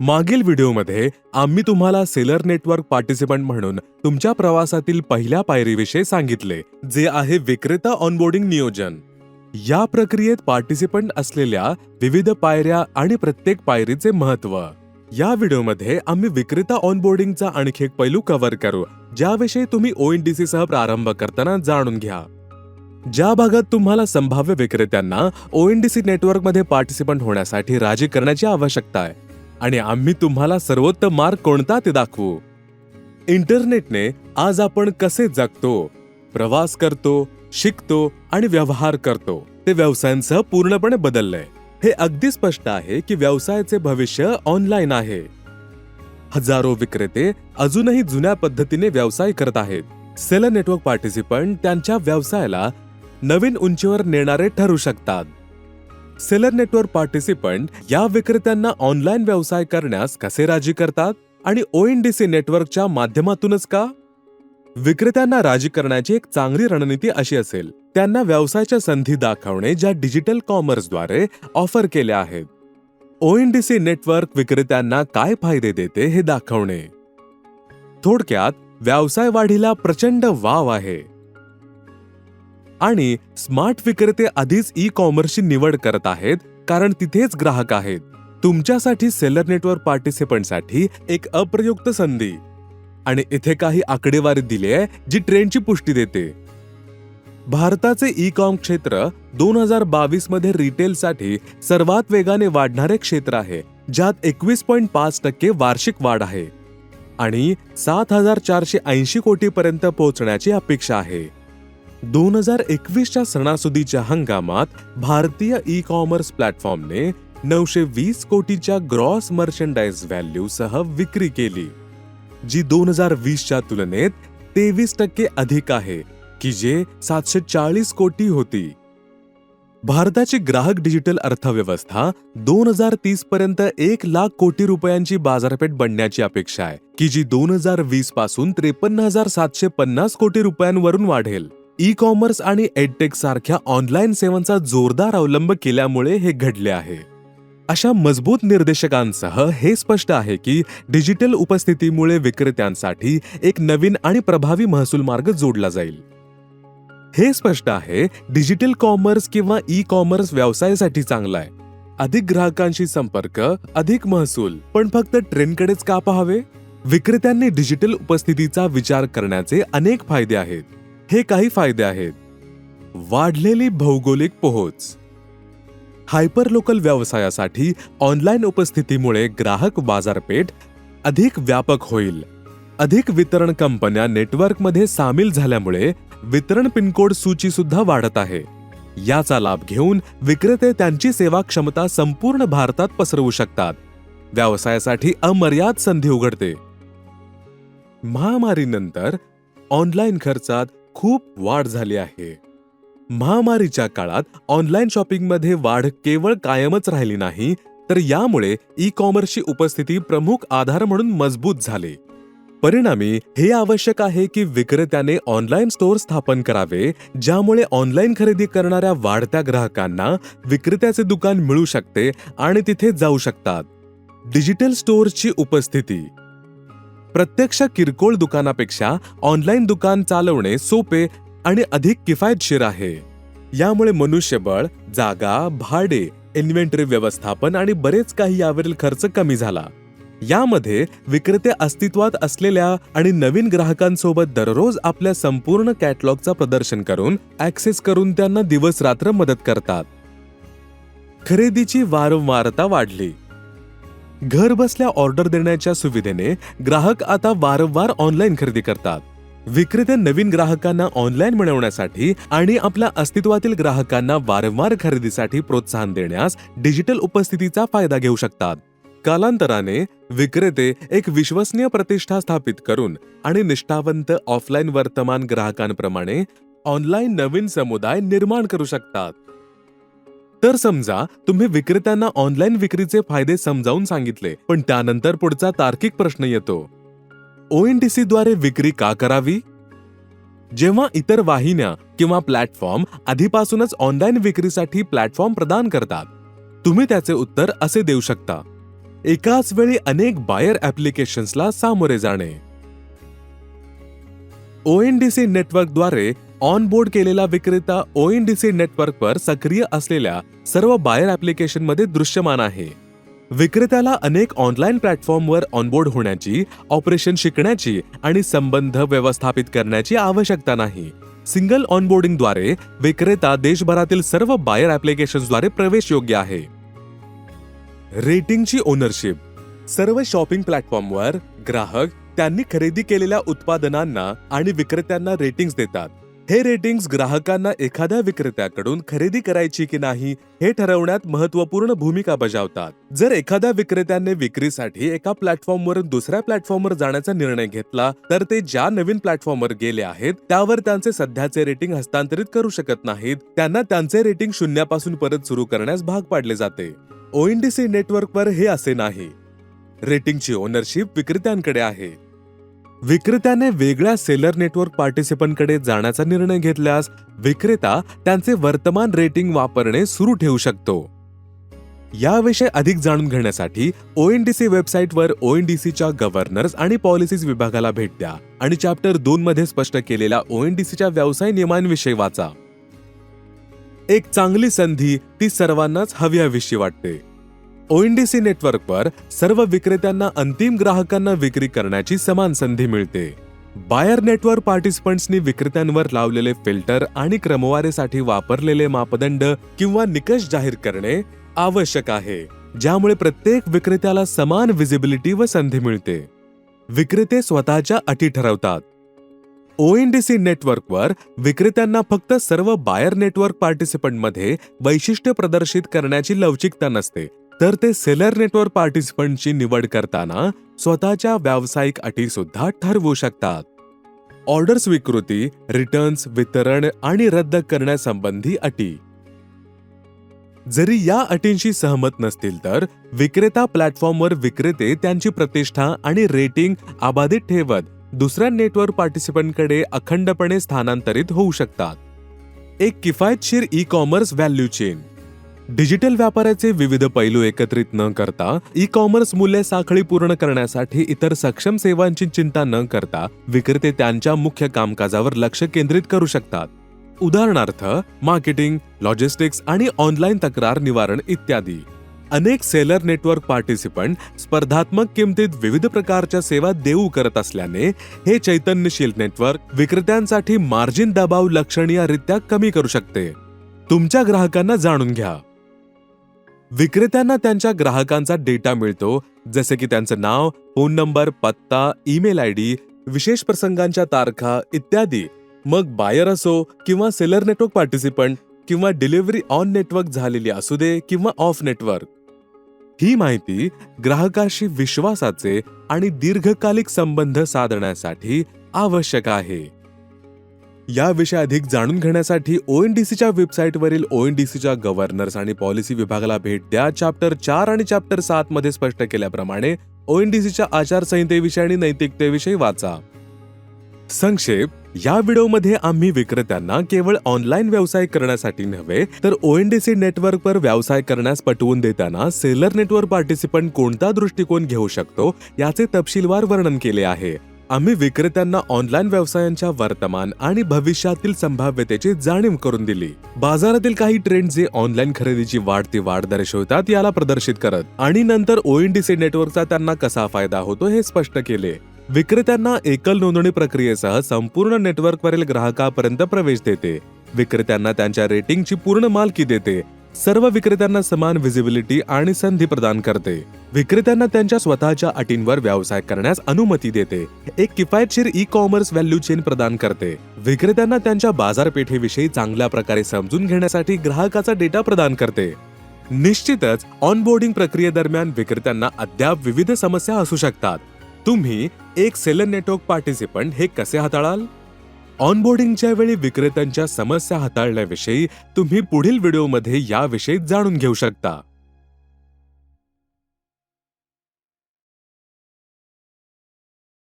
मागील व्हिडिओमध्ये आम्ही तुम्हाला सेलर नेटवर्क पार्टिसिपंट म्हणून तुमच्या प्रवासातील पहिल्या पायरीविषयी सांगितले जे आहे विक्रेता ऑनबोर्डिंग नियोजन. या प्रक्रियेत पार्टिसिपंट असलेल्या विविध पायऱ्या आणि प्रत्येक पायरीचे महत्त्व या व्हिडिओमध्ये आम्ही विक्रेता ऑनबोर्डिंगचा आणखी एक पैलू कव्हर करू ज्याविषयी तुम्ही ओएनडीसी सह प्रारंभ करताना जाणून घ्या. ज्या भागात तुम्हाला संभाव्य विक्रेत्यांना ओएन डी सी नेटवर्कमध्ये पार्टिसिपंट होण्यासाठी राजी करण्याची आवश्यकता आहे आणि आम्ही तुम्हाला सर्वोत्तम मार्ग कोणता ते दाखवू. इंटरनेटने आज आपण कसे जगतो प्रवास करतो शिकतो आणि व्यवहार करतो ते व्यवसायांसह पूर्णपणे बदललंय. हे अगदी स्पष्ट आहे की व्यवसायाचे भविष्य ऑनलाईन आहे. हजारो विक्रेते अजूनही जुन्या पद्धतीने व्यवसाय करत आहेत. सेलर नेटवर्क पार्टिसिपंट त्यांच्या व्यवसायाला नवीन उंचीवर नेणारे ठरू शकतात. सेलर नेटवर्क पार्टिसिपंट या विक्रेत्यांना ऑनलाईन व्यवसाय करण्यास कसे राजी करतात? आणि ओ एन डी सी नेटवर्कच्या माध्यमातूनच का? विक्रेत्यांना राजी करण्याची एक चांगली रणनीती अशी असेल. त्यांना व्यवसायाच्या संधी दाखवणे ज्या डिजिटल कॉमर्सद्वारे ऑफर केल्या आहेत. O N D C network विक्रेत्यांना काय फायदे देते हे दाखवणे. थोडक्यात व्यवसाय वाढीला प्रचंड वाव आहे. आणि स्मार्ट विक्रेते आधीच ई कॉमर्सची निवड करत आहेत कारण तिथेच ग्राहक आहेत. तुमच्यासाठी सेलर नेटवर्क पार्टिसिपंटसाठी एक अप्रयुक्त संधी. आणि इथे काही आकडेवारी दिली आहे जी ट्रेंडची पुष्टी देते. भारताचे ई कॉम क्षेत्र दोन हजार बावीसमध्ये रिटेलसाठी सर्वात वेगाने वाढणारे क्षेत्र आहे ज्यात एकवीस पॉईंट पाच टक्के वार्षिक वाढ आहे. आणि सात हजार चारशे ऐंशी कोटी पर्यंत पोहोचण्याची अपेक्षा आहे. दोन हजार एकवीसच्या सणासुदीच्या हंगामात भारतीय ई कॉमर्स प्लॅटफॉर्मने नऊशे वीस कोटीच्या ग्रॉस मर्चंडाइज व्हॅल्यू सह विक्री केली जी दोन हजार वीसच्या तुलनेत तेवीस टक्के अधिक आहे की जे सातशे चाळीस कोटी होती. भारताची ग्राहक डिजिटल अर्थव्यवस्था दोन हजार तीस पर्यंत एक लाख कोटी रुपयांची बाजारपेठ बनण्याची अपेक्षा आहे की जी दोन हजार वीसपासून त्रेपन्न हजार सातशे पन्नास कोटी रुपयांवरून वाढेल. ई कॉमर्स आणि एडटेक सारख्या ऑनलाईन सेवांचा जोरदार अवलंब केल्यामुळे हे घडले आहे. अशा मजबूत निर्देशकांसह हे स्पष्ट आहे की डिजिटल उपस्थितीमुळे विक्रेत्यांसाठी एक नवीन आणि प्रभावी महसूल मार्ग जोडला जाईल. हे स्पष्ट आहे डिजिटल कॉमर्स किंवा ई कॉमर्स व्यवसायासाठी चांगला आहे. अधिक ग्राहकांशी संपर्क अधिक महसूल पण फक्त ट्रेंडकडेच का पाहावे? विक्रेत्यांनी डिजिटल उपस्थितीचा विचार करण्याचे अनेक फायदे आहेत. हे काही फायदे आहेत. वाढलेली भौगोलिक पोहोच. हायपरलोकल व्यवसायासाठी ऑनलाईन उपस्थितीमुळे ग्राहक बाजारपेठ अधिक व्यापक होईल. अधिक वितरण कंपन्या नेटवर्कमध्ये सामील झाल्यामुळे वितरण पिनकोड सूची सुद्धा वाढत आहे. याचा लाभ घेऊन विक्रेते त्यांची सेवा क्षमता संपूर्ण भारतात पसरवू शकतात. व्यवसायासाठी अमर्याद संधी उघडते. महामारीनंतर ऑनलाईन खर्चात खूप वाढ झाली आहे. महामारीच्या काळात ऑनलाईन शॉपिंगमध्ये वाढ केवळ कायमच राहिली नाही तर यामुळे ई कॉमर्सची उपस्थिती प्रमुख आधार म्हणून मजबूत झाली. परिणामी हे आवश्यक आहे की विक्रेत्याने ऑनलाईन स्टोअर स्थापन करावे ज्यामुळे ऑनलाईन खरेदी करणाऱ्या वाढत्या ग्राहकांना विक्रेत्याचे दुकान मिळू शकते आणि तिथे जाऊ शकतात. डिजिटल स्टोअर्सची उपस्थिती प्रत्यक्ष किरकोळ दुकानापेक्षा ऑनलाईन दुकान चालवणे सोपे आणि अधिक किफायतशीर आहे. यामुळे मनुष्यबळ जागा भाडे इन्व्हेंटरी व्यवस्थापन आणि बरेच काही यावरील खर्च कमी झाला. यामध्ये विक्रेते अस्तित्वात असलेल्या आणि नवीन ग्राहकांसोबत दररोज आपल्या संपूर्ण कॅटलॉगचा प्रदर्शन करून ऍक्सेस करून त्यांना दिवस रात्र मदत करतात. खरेदीची वारंवारता वाढली. घर बसल्या ऑर्डर देण्याच्या सुविधेने ग्राहक आता वारंवार ऑनलाईन खरेदी करतात. विक्रेते नवीन ग्राहकांना ऑनलाईन मिळवण्यासाठी आणि आपल्या अस्तित्वातील ग्राहकांना वारंवार खरेदीसाठी प्रोत्साहन देण्यास डिजिटल उपस्थितीचा फायदा घेऊ शकतात. कालांतराने विक्रेते एक विश्वसनीय प्रतिष्ठा स्थापित करून आणि निष्ठावंत ऑफलाईन वर्तमान ग्राहकांप्रमाणे ऑनलाईन नवीन समुदाय निर्माण करू शकतात. तर समजा तुम्ही विक्रेत्यांना ऑनलाईन विक्रीचे फायदे समजावून सांगितले पण त्यानंतर पुढचा तार्किक प्रश्न येतो. ओएनडीसी द्वारे विक्री का करावी? जेव्हा इतर वाहिन्या किंवा प्लॅटफॉर्म आधीपासूनच ऑनलाईन विक्रीसाठी प्लॅटफॉर्म प्रदान करतात तुम्ही त्याचे उत्तर असे देऊ शकता. एकाच वेळी अनेक बायर ऍप्लिकेशन्सला सामोरे जाणे. ओएनडीसी नेटवर्कद्वारे ऑनबोर्ड केलेला विक्रेता ओएनडीसी नेटवर्कवर सक्रिय असलेल्या सर्व बायर ॲप्लिकेशनमध्ये दृश्यमान आहे. विक्रेत्याला अनेक ऑनलाईन प्लॅटफॉर्मवर ऑनबोर्ड होण्याची ऑपरेशन शिकण्याची आणि संबंध व्यवस्थापित करण्याची आवश्यकता नाही. सिंगल ऑनबोर्डिंगद्वारे विक्रेता देशभरातील सर्व बायर ॲप्लिकेशन्सद्वारे प्रवेश योग्य आहे. रेटिंगची ओनरशिप सर्व शॉपिंग प्लॅटफॉर्मवर ग्राहक त्यांनी खरेदी केलेल्या उत्पादनांना आणि विक्रेत्यांना रेटिंग्स देतात. हे रेटिंग्स ग्राहकांना एखाद्या विक्रेत्याकडून खरेदी करायची की नाही हे ठरवण्यात महत्त्वपूर्ण भूमिका बजावतात. जर एखाद्या विक्रेत्याने विक्रीसाठी एका प्लॅटफॉर्मवरून दुसऱ्या प्लॅटफॉर्मवर जाण्याचा निर्णय घेतला तर ते ज्या नवीन प्लॅटफॉर्मवर गेले आहेत त्यावर त्यांचे सध्याचे रेटिंग हस्तांतरित करू शकत नाहीत. त्यांना त्यांचे रेटिंग शून्यापासून परत सुरू करण्यास भाग पाडले जाते. ओएनडीसी नेटवर्कवर हे असे नाही. रेटिंगची ओनरशिप विक्रेत्यांकडे आहे. विक्रेत्याने वेगळ्या सेलर नेटवर्क पार्टिसिपंटकडे जाण्याचा निर्णय घेतल्यास विक्रेता त्यांचे वर्तमान रेटिंग वापरणे सुरू ठेवू शकतो. याविषयी अधिक जाणून घेण्यासाठी ओ एन डी सी वेबसाईटवर ओ एन डी सीच्या गव्हर्नर्स आणि पॉलिसीज विभागाला भेट द्या आणि चॅप्टर दोन मध्ये स्पष्ट केलेल्या सीच्या व्यवसाय नियमांविषयी वाचा. एक चांगली संधी ती सर्वांनाच हवी हवीशी वाटते. ओएनडीसी नेटवर्कवर सर्व विक्रेत्यांना अंतिम ग्राहकांना विक्री करण्याची समान संधी मिळते. बायर नेटवर्क पार्टिसिपंट्सनी विक्रेत्यांवर लावलेले फिल्टर आणि क्रमवारीसाठी वापरलेले मापदंड किंवा निकष जाहीर करणे आवश्यक आहे ज्यामुळे प्रत्येक विक्रेत्याला समान विजिबिलिटी व संधी मिळते. विक्रेते स्वतःच्या अटी ठरवतात. ओएनडीसी नेटवर्कवर विक्रेत्यांना फक्त सर्व बायर नेटवर्क पार्टिसिपंटमध्ये वैशिष्ट्य प्रदर्शित करण्याची लवचिकता नसते तर ते सेलर नेटवर्क पार्टिसिपंटची निवड करताना स्वतःच्या व्यावसायिक अटी सुद्धा ठरवू शकतात. ऑर्डर स्वीकृती रिटर्न्स वितरण आणि रद्द करण्यासंबंधी अटी. जरी या अटींशी सहमत नसतील तर विक्रेता प्लॅटफॉर्मवर विक्रेते त्यांची प्रतिष्ठा आणि रेटिंग अबाधित ठेवत दुसऱ्या नेटवर्क पार्टिसिपंटकडे अखंडपणे स्थानांतरित होऊ शकतात. एक किफायतशीर e commerce value chain digital व्यापाराचे विविध पैलू एकत्रित न करता ई कॉमर्स मूल्य साखळी पूर्ण करण्यासाठी इतर सक्षम सेवांची चिंता न करता विक्रेते त्यांच्या मुख्य कामकाजावर लक्ष केंद्रित करू शकतात. उदाहरणार्थ मार्केटिंग लॉजिस्टिक्स आणि ऑनलाईन तक्रार निवारण इत्यादी. अनेक सेलर नेटवर्क पार्टिसिपंट स्पर्धात्मक किमतीत विविध प्रकारच्या सेवा देऊ करत असल्याने हे चैतन्यशील नेटवर्क विक्रेत्यांसाठी मार्जिन दबाव लक्षणीयरित्या कमी करू शकते. तुमच्या ग्राहकांना जाणून घ्या. विक्रेत्यांना त्यांच्या ग्राहकांचा डेटा मिळतो जसे की त्यांचं नाव फोन नंबर पत्ता ईमेल आय डी विशेष प्रसंगांच्या तारखा इत्यादी. मग बायर असो किंवा सेलर नेटवर्क पार्टिसिपंट किंवा डिलिव्हरी ऑन नेटवर्क झालेली असू दे किंवा ऑफ नेटवर्क. ही माहिती ग्राहकाशी विश्वासाचे आणि दीर्घकालिक संबंध साधण्यासाठी आवश्यक आहे. याविषयी अधिक जाणून घेण्यासाठी ओ एन डी सीच्या वेबसाईटवरील ओ एन डी सीच्या गव्हर्नर्स आणि पॉलिसी विभागाला भेट द्या. चॅप्टर चार आणि चॅप्टर सात मध्ये स्पष्ट केल्याप्रमाणे ओ एन डी सीच्या आचारसंहितेविषयी आणि नैतिकतेविषयी वाचा. संक्षेप या व्हिडिओमध्ये आम्ही विक्रेत्यांना केवळ ऑनलाईन व्यवसाय करण्यासाठी नव्हे तर ओ एन डी सी नेटवर्कवर व्यवसाय करण्यास पटवून देताना सेलर नेटवर्क पार्टिसिपंट कोणता दृष्टिकोन घेऊ शकतो याचे तपशीलवार वर्णन केले आहे. आम्ही विक्रेत्यांना ऑनलाईन व्यवसायांच्या वर्तमान आणि भविष्यातील संभाव्यतेची जाणीव करून दिली. बाजारातील काही ट्रेंड जे ऑनलाईन खरेदीची वाढती वाढ दर्शवतात याला प्रदर्शित करत आणि नंतर ओएनडीसी नेटवर्कचा त्यांना कसा फायदा होतो हे स्पष्ट केले. विक्रेत्यांना एकल नोंदणी प्रक्रियेसह संपूर्ण नेटवर्कवरील ग्राहकापर्यंत प्रवेश देते. विक्रेत्यांना त्यांच्या रेटिंगची पूर्ण मालकी देते सर्व विक्रेत्यांना समान व्हिजिबिलिटी आणि संधी प्रदान करते. विक्रेत्यांना त्यांच्या स्वतःच्या अटींवर व्यवसाय करण्यास अनुमती देते. एक किफायतशीर ई कॉमर्स व्हॅल्यू चेन प्रदान करते. विक्रेत्यांना त्यांच्या बाजारपेठेविषयी चांगल्या प्रकारे समजून घेण्यासाठी ग्राहकाचा डेटा प्रदान करते. निश्चितच ऑनबोर्डिंग प्रक्रियेदरम्यान विक्रेत्यांना अद्याप विविध समस्या असू शकतात. तुम्ही एक सेलर नेटवर्क पार्टिसिपंट हे कसे हाताळाल? ऑनबोर्डिंगच्या वेळी विक्रेत्यांच्या समस्या हाताळण्याविषयी तुम्ही पुढील व्हिडिओमध्ये याविषयी जाणून घेऊ शकता.